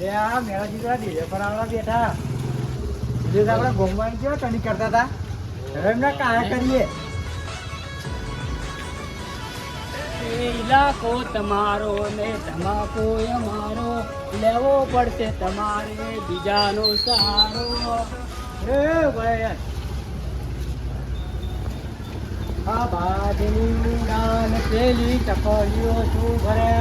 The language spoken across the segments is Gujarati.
લે આ મેળા તો ડીજે પર આવવા બેઠા. જે આપણે ગોમવાન કેવો કરતા હતા? હવે એમને કાયા કરીએ. ઇલાકો તમારો ને ધમાકો અમારો. લેવો પડશે તમારે બીજાનો સહારો ભાઈ. આ બાજરી દાન પેલી ચકોલીઓ શું ભરે?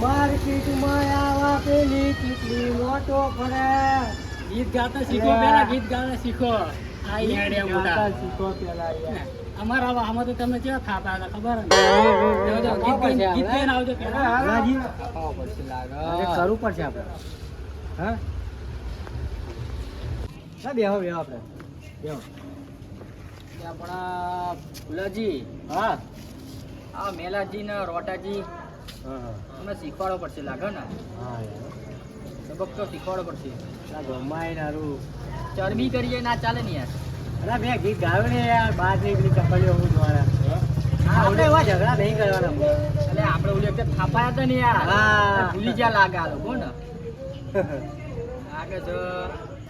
માર્કેટમાં આવા પેલી કેટલી મોટો ભરે ગીત ગાતા શીખો પેલા ગીત ગાતા શીખો. આ હેડે મોટા. શીખો પેલા અમારા વાહમાં તો તમે કેવા ખાતા હતા ખબર ને? જાઓ, જાઓ, ગીત ગીત ગાઈને આવજો પેલા. હાલાજી. પડશે લાગે. કરવું પડશે આપણે. હા? ના બેહો બેહો આપણે. બેહો. આપણા ફુલાજી હા. આ મેલાજી ને રોટાજી. હા. શીખવાડો પડશે લાગે ને? સબક તો શીખવાડો પડશે. ગમાય ગમાય નારું ચરબી કરીએ ના ચાલે ને યાર. અરે મેં ગીત ગાયું ને યાર બાર નીકળી ચપ્પલીઓ હું દ્વારા આપણે એવા ઝઘડા નહીં કરવાના. એટલે આપણે ઓલી વખતે થાપાયા હતા ને યાર. હા. ભૂલી ગયા લાગે આ લોકો ને. તો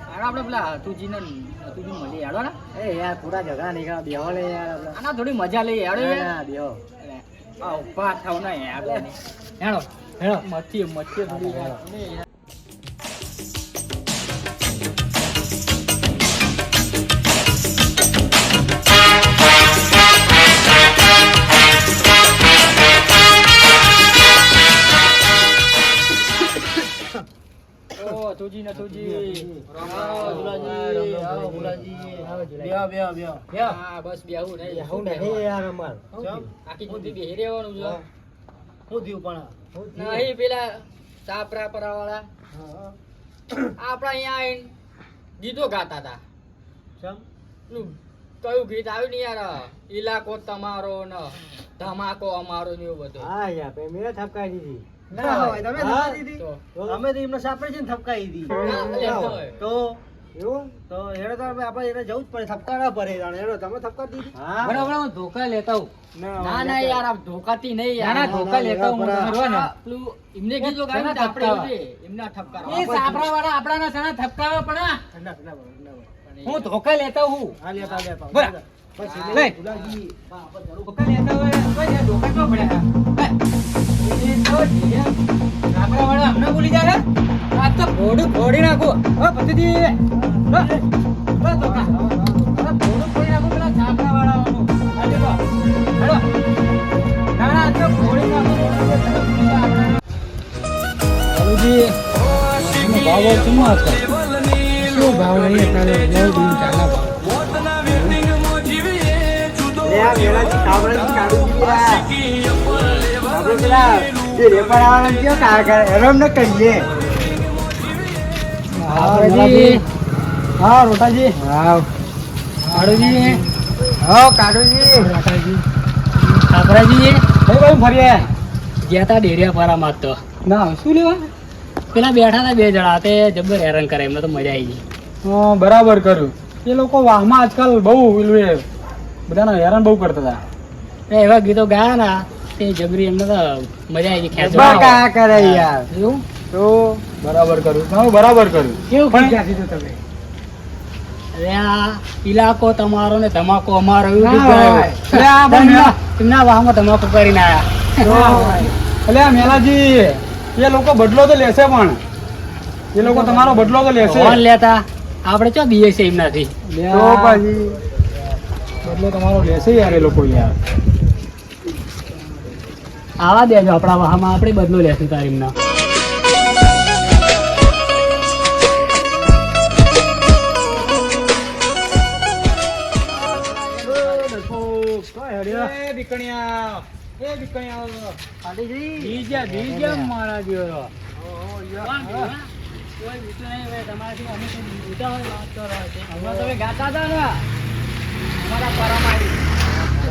આગળ આપણે પેલા હતુજી ને હતુજી મળી હેડો ને. એ યાર પૂરા ઝઘડા નહીં કરવા બેહો લે યાર આના થોડી મજા લઈએ હેડો યાર. เอาฟาดเท่าไหนอ่บเดี๋ยวนี้นี่หรอนี่หรอมาเทียมมาเทียมดูนี่ હા, બસ બેહવું નહીં. બેહું નહીં યાર અમાર. આખી જિંદગી બેહી રહેવાનું છે. હું. થયું પણ? નહીં પેલા સાપરા પરાવાળા. આપણા અહીંયા આવીને ગીતો ગાતા હતા. કયું ગીત આવ્યું ને યાર? ઇલાકો તમારો ને ધમાકો અમારો ને એવું બધું. હા યાર મેં થપકાઈ દીધી. ના હોય, તમે? દીધી? અમે તો એમને સાપડે છે ને થપકાઈ દીધી. તો એવું? તો હેડો તો આપણે આપણે એને જવું જ પડે થપકારા પડે જાણે. હેડો તમે થપકારી દીધી? બરાબર હું ધોકા લેતા હું ના, ના ના યાર આ ધોકાતી નહીં યાર. ના, ના, ધોકા લેતા હું. તમે ને, પેલું એમને કીધું કે આપણે એમના ઠપકારા. એ સાપરા વાળા આપણાના સણા ઠપકાવા પણ ઠંડા ઠંડા પડે, ઠંડા પડે. હું ધોકા લેતા હું હા લેતા લેતા બરાબર. લઈ. એટલે ગુલાજી હા, આપણે જરૂર ધોકા લેતા હોય ધોકા પડ્યા વાળા હમણાં બોલી જાય તો ભોડું ફોડી નાખું હો પતિજી લો. લો ધોકા. અરે ભોડું ફોડી નાખું પેલા છાપરા વાળાઓનું. આજે તો. હેલો. ના ના તો ફોડી નાખું તો એનો ભાવ શું હતો શું ભાવ નહીં અત્યારે નવ દિન ચાલા લે, આ વેલાજી કાબરાજી પેલા જે કયો કા કરે ન કહીએ કાબરાજી. હા રોટાજી. હા કાઢુજી હા કાઢુજી કાબરાજી કઈ કઈ ફરીએ. ગયા તા ડેરિયા પારામાં તો. ના શું લેવા? પેલા બેઠા હતા બે જણા તે જબર હેરાન કરે એમને તો મજા આવી ગઈ. બરાબર કર્યું. એ લોકો વાહમાં આજકાલ બહુ પેલું એ બધાને હેરાન બહુ કરતા હતા એવા ગીતો ગાયા ના તે જબરી એમને તો મજા આવી ગઈ ખેંચવા કરે યાર. એવું? તો બરાબર કર્યું. તમે બરાબર કર્યું. કેવું ગીત ગાતું તમે? અરે આ ઇલાકો તમારો ને ધમાકો અમારો એવું તેમના- વાહમાં ધમાકો કરીને આયા. એટલે મેલાજી એ લોકો બદલો તો લેશે પણ. એ લોકો તમારો બદલો તો લેશે. પણ લેતા? આપણે ચો બીએ છે એમનાથી. તો પછી બદલો તમારો લેશે યાર એ લોકો યાર. આવા દેજો આપણા વાહમાં આપણે બદલો લેશું તાર એમના એ બીકણિયા પાટીજી બીજા બીજા મારા જેવો. ઓહો, યાર. કોઈ બીજું નહીં તમારાથી અમે તો બીજા હોય વાત કરો હમણાં તમે ગાતા હતા ને. અમારા પરામાં આવી.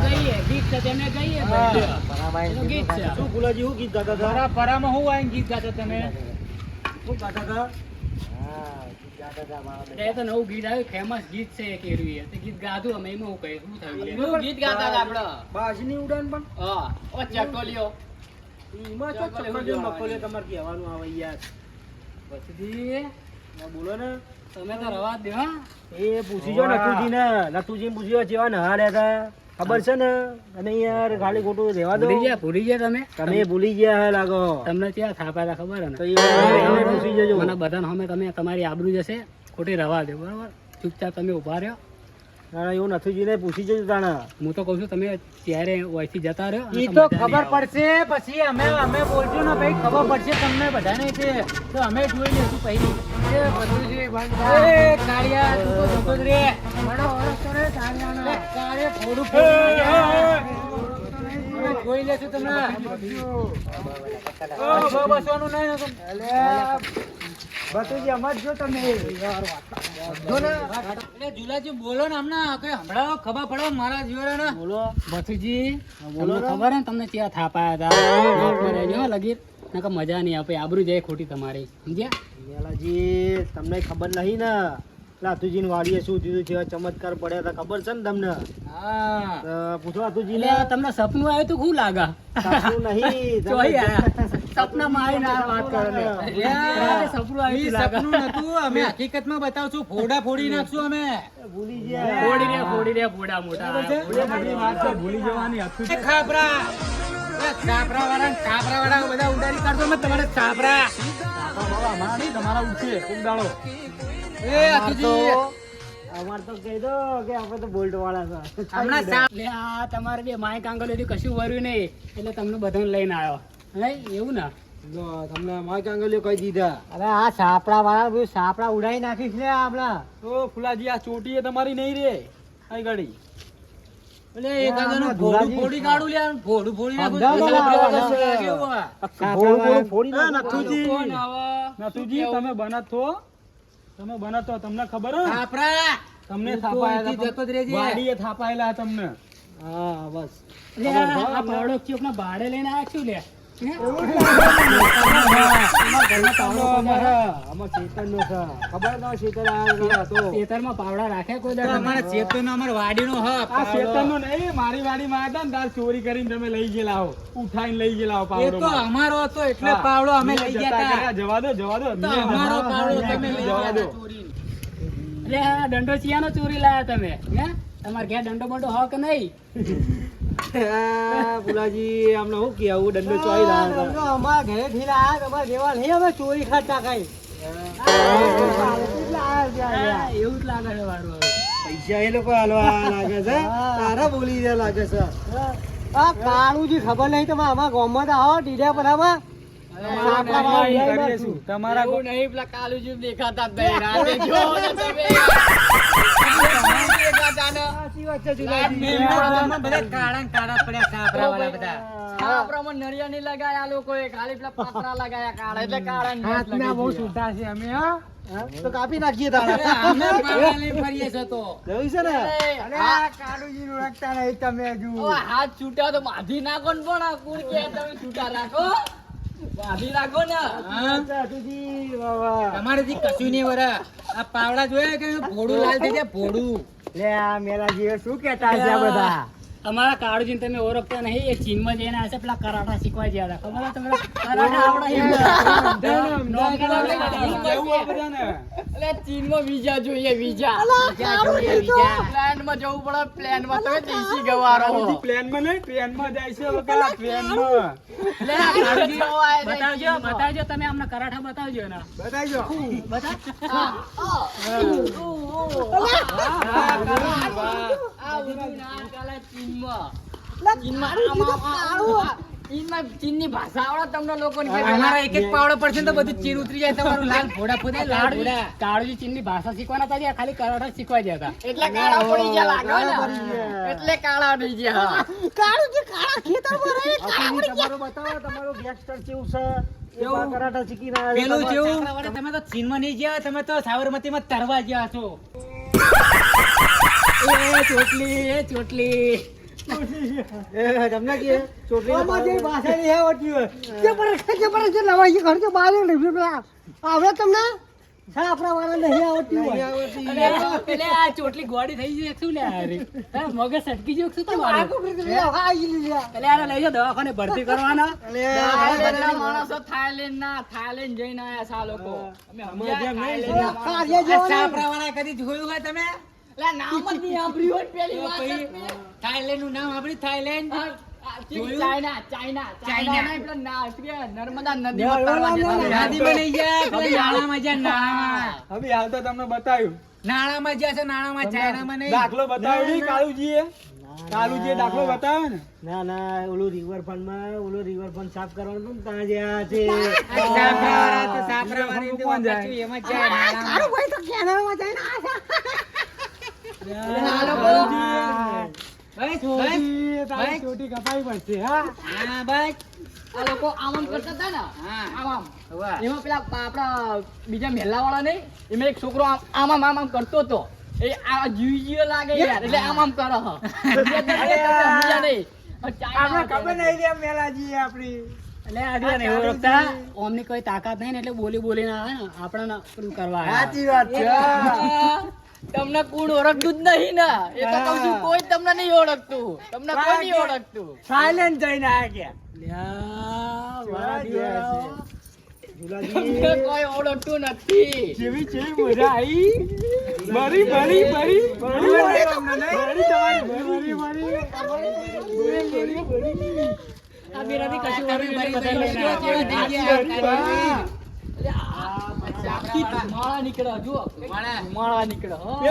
ગઈએ ગીત છે તેમને ગઈએ હા. પરામાઈ ગીત છે. શું ગુલાજી શું ગીત ગાતા હતા? પરામાં હું આવીને ગીત ગાતા તમે? શું ગાતા હતા હા ગીત ગાતા હતા મારા એ તો નવું ગીત આવ્યું ફેમસ ગીત છે એક તે ગીત ગાધું અમે એમાં હું કહ્યું શું થયું? એનું ગીત ગાતા હતા આપણે. બાજની ઉડાન પણ? હા. ઓ ચકોલીઓ એમાં તો ચકલીઓ મકોલે તમાર કહેવાનું આવે યાર. ભત્રીજી, બોલો ને. તમે તો રવા દો હા. એ પૂછી જો નટુજી ને નટુજી પૂછ્યો જેવા નહા રહ્યા ખબર છે ને? અને યાર ખાલી ખોટું રહેવા દો. ભૂલી ગયા ભૂલી ગયા તમે? તમે ભૂલી ગયા લાગો. તમને ક્યાં થાપા ખબર ને? તો એ જજો. મને બધાને સામે તમે તમારી આબરૂ જશે ખોટી રવા દે બરાબર? ચૂપચાપ તમે ઊભા રહ્યો. ના, એવું નથી જોઈને પૂછી જજો તાણા હું તો કહું છું તમે ત્યારે અહીંથી જતા રહ્યો તો ખબર પડશે પછી અમે અમે બોલજો ને ભાઈ ખબર પડશે તમને બધાને છે તો અમે જોઈ લેશું પછી એ ભત્રીજી, ભાઈ. એ કાળિયા તું તો જતો જ રે એ કાળિયા થોડું ફોડું અમે જોઈ લેશું તમને બસવાનું નહીં ભતુજી અમર જો તમે એટલે જુલાજી બોલો ને હમણાં કઈ હમણાં ખબર પડો મારા જીવન બોલો. ભથુજી બોલો તમને ખબર હે ને તમને ત્યાં થાપાયા હતા. રહેજો લગીર. નકર મજા નહીં આપે આબરૂ જાય ખોટી તમારી. સમજ્યા? તમને ખબર નહીં ને. લાતુજી ની વાડીએ શું થયું છે ચમત્કાર પડ્યા હતા ખબર છે ને તમને? હા. પૂછો લાતુજી એટલે તમને સપનું આવ્યું તું શું લાગા? નહીં. સપનામાં આવીને આ વાત કરો સપનું આવ્યું ઈ તું લાગા. સપનું નતું. અમે હકીકતમાં બતાવશું. ફોડા ફોડી નાખશું અમે. ભૂલી ગયા. ફોડી રહ્યા ફોડી રહ્યા ફોડા મોટા. ભૂલી જવાની હતું ખાપરા એ વાળા ને વાળા બધા ઉડાડી કાઢજો મેં તમારે છાપરા. અમારા નહીં તમારા ઉઠશે એક એ અતુજી અમાર તો કહી દો કે આપણે તો બોલ્ટ વાળા છે. હમણાં તમારે બે માય કાંગલીથી કશું વર્યું નહીં. એટલે તમને બધાને લઈને આવ્યો. નહીં એવું ના? જો તમને માય કાંગલીઓ કહી દીધા. અરે આ સાપડા વાળા બધું છાપરા ઉડાડી નાખીશ ને આપણા. તો ફુલાજી આ ચોટી એ તમારી નહીં રે. આ ગાડી તમે બનાતો તમે બનાતો તમને ખબર તમને થાપાયેલા અહીંથી જતો જ રહેજે. વાડીએ થાપાયેલા તમને. હા બસ. ભાડે લઈને આવ્યા છું લે? હે? હતો. ને તાર ચોરી કરીને તમે લઈ ગયેલા હો ઉઠાઈને લઈ ગયેલા પાવડો તો અમારો હતો એટલે પાવડો અમે લઈ ગયા. જવા દો જવા દો અમારો પાવડો તમે લઈ જવા ગયા દો. એટલે દંડો ચિયાનો ચોરી લાયા તમે હે તમારે ઘેર દંડો બંડો હક નહીં આ ફુલાજી આમને શું કે આવું દંડો ચોઈ રહ્યા હતા. અમારા ઘરે થી લાયા તમારા જેવા નહીં અમે ચોરી ખાતા કઈ એવું જ લાગે છે વારું પૈસા એ લોકો હાલવા લાગે છે તારા બોલી રહ્યા લાગે છે આ કાળુજી ખબર નહીં તમે આમાં ગામમાં તો આવો ડીડા પરામાં તમારા નહીં પેલા કાલુજી દેખાતા જ નહીં. રાતે જો ને તમે. દેખાતા ને. રાત મેં બધા કાળા કાળા પડ્યા કાપરા વાળા બધા આપણામાં નળિયા નહીં લગાયા લોકોએ ખાલી પેલા પતરા લગાયા કાળા એટલે કાળા ને બહુ દીધા. છૂટા છે અમે હા હા? તો કાપી નાખીએ તારા અમે પાવડા ફરીએ છે તો જોયું છે ને અરે, આ કાળુજી ઓળખતા નહીં તમે હજુ હાથ છૂટા તો બાંધી નાખો ને પણ આ કુણ કે તમે છૂટા રાખો બાંધી રાખો ને હા? સાધુજી, વાહ, વાહ. તમારેથી કશું નહીં વરા આ પાવડા જોયા કે ભોડું લાલ થઈ જાય ભોડું લે આ મેલાજી શું કહેતા છે બધા? અમારા કાળજીને તમે ઓળખતા નહીં એ ચીનમાં જઈને આવશે પેલા કરાટા શીખવા ગયા હતા ખબર છે. તમને કરાટા ચીનમાં વિઝા જોઈએ વિઝા. પ્લેનમાં જવું પડે પ્લેનમાં તમે દેશી ગવારો. પ્લેનમાં નહીં ટ્રેનમાં જાય છે ટ્રેનમાં બતાવજો બતાવજો તમે અમને કરાઠા બતાવજો ને બતાવજો. બતા. ચીનમાં. ચીનમાં આમાં, આમાં, ચીનમાં ચીનની ભાષા આવડે તમને લોકોને અમારા એક એક પાવડો પડશે તો બધું ચીર ઉતરી જાય તમારું લાલ ફોડા ફોડા લાલ કાળજી ચીનની ભાષા શીખવાના હતા ખાલી કરાઠા શીખવા ગયા હતા. એટલે કાળા પડી ગયા લાગે એટલે કાળા થઈ ગયા. આતુજી, તમારું બતાવો તમારું ગેંગસ્ટર કેવું છે. કરાટા શીખીને પેલું જેવું? તમે તો ચીનમાં નહીં ગયા તમે તો સાબરમતીમાં તરવા ગયા છો. એ ચોટલી એ ચોટલી. તમને કે ચોટલીના પાવડો- ભાષા નહીં આવડતી હોય કે પર કે પર જે લવાઈ ઘર તો બાર આવડે તમને અને આ પેલે આ ચોટલી ગોળી થઈ ગઈ શું લે આ મગજ સટકી ગયું શું તમારું? પેલે આને લઈ જાઓ દવાખાને ભરતી કરવાના. થાઈલેન્ડના માણસો થાઈલેન્ડના થાઈલેન્ડ જઈને આયા છે લોકો. અમે સમજ્યા? થાઈલેન્ડના માણસો. આ કદી જોયું હોય તમે? લા, નામ જ નહીં સાંભળ્યું હોય પેલી વાત જ પછી મેં. થાઈલેન્ડનું નામ આપડે થાઈલેન્ડ? આ- આ ચી- જોયું? China China China. ચાઇના. નહીં, પેલા ના- પેલી નર્મદા નદીમાં તરવા જતા રહ્યા. નાદીમાં નહીં ગયા પેલા નાણામાં હવે હાલ તો તમને બતાવ્યું. નાણામાં જ્યાં છે નાણામાં ચાઇનામાં નહીં. દાખલો બતાવ્યો કાળુજીએ કાળુજીએ દાખલો બતાવ્યો ને? ના ના ઓલું રિવરફ્રન્ટમાં ઓલું રિવરફ્રન્ટ સાફ કરવાનું હતું ત્યાં જ્યાં. છે એમાં જાય નાણામાં. આમ આમ ને આમ નહીં એમાં એક છોકરો આમ આમ આમ કરતો હતો એ આ જીવી લાગે યાર એટલે આમ આમ કરો ને કોઈ તાકાત નહીં ને એટલે બોલી બોલીને આવે ને આપણે કરવા સાચી વાત છે. તમને કોણ ઓળખતું જ નહીં ને. એ તો કહું છું કોઈ તમને નહીં ઓળખતું. તમને કોઈ નહીં ઓળખતું. સાયલેન્ટ જઈને આ ગયા. કોઈ ઓળખતું નથી. જેવી છે મજા આવી. આ કશું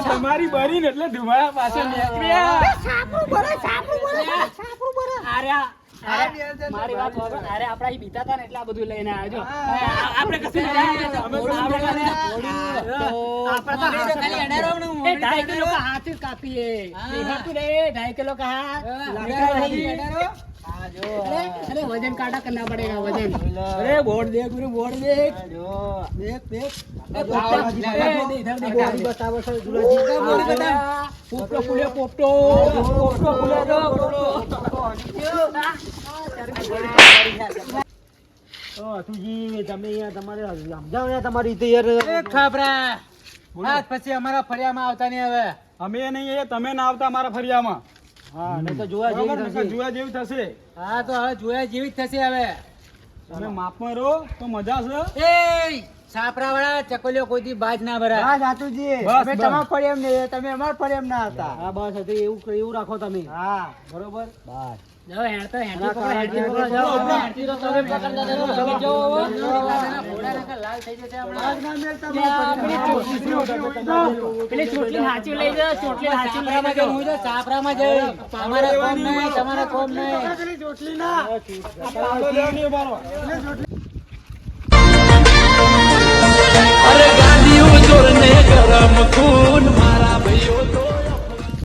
તમારી બરી ને એટલે ધુમાડા નીકળ્યા. મારી વાત અરે આપણા અહીં બીતા હતા ને એટલે આ બધું લઈને આવજો જો. આપણે કશું ઢાઈ કિલો કા હાથ જ કાપીએ. ઢાઈ કિલો કા अरे वजन काटा करना पड़ेगा वजन अरे बोर्ड देख गुरु बोर्ड देख देख देख इधर देख गाड़ी बता बस दूल्हा जी का बोल बता पोपटो फुले पोपटो पोपटो फुले दो पोपटो તુજી તમે અહીંયા તમારે સમજાવો ને તમારી રીતે યાર ખબરા આજ પછી અમારા ફરિયામાં આવતા નહીં હવે અમે નહીં તમે ના આવતા અમારા ફરિયામાં હા નહીં તો જોવા જેવી થશે. જોયા જેવું થશે. હા તો હવે જોયા જેવી જ થશે હવે. તમે માપમાં રહો તો મજા છે. એ છાપરા વાળા ચકોલીઓ કોઈ દી બાજ ના ભરાય. હા સાતુજી બસ, તમાર પડે એમ નહીં તમે અમાર પડે એમ ના હતા. હા બસ હતું એવું એવું રાખો તમે. હા. બરોબર? બસ ચાપરામાં જઈ. તમારા કોમ નહીં તમારા કોમ નહીં. ચોટલી ના. અરે ગાંધી ગરમ ખૂન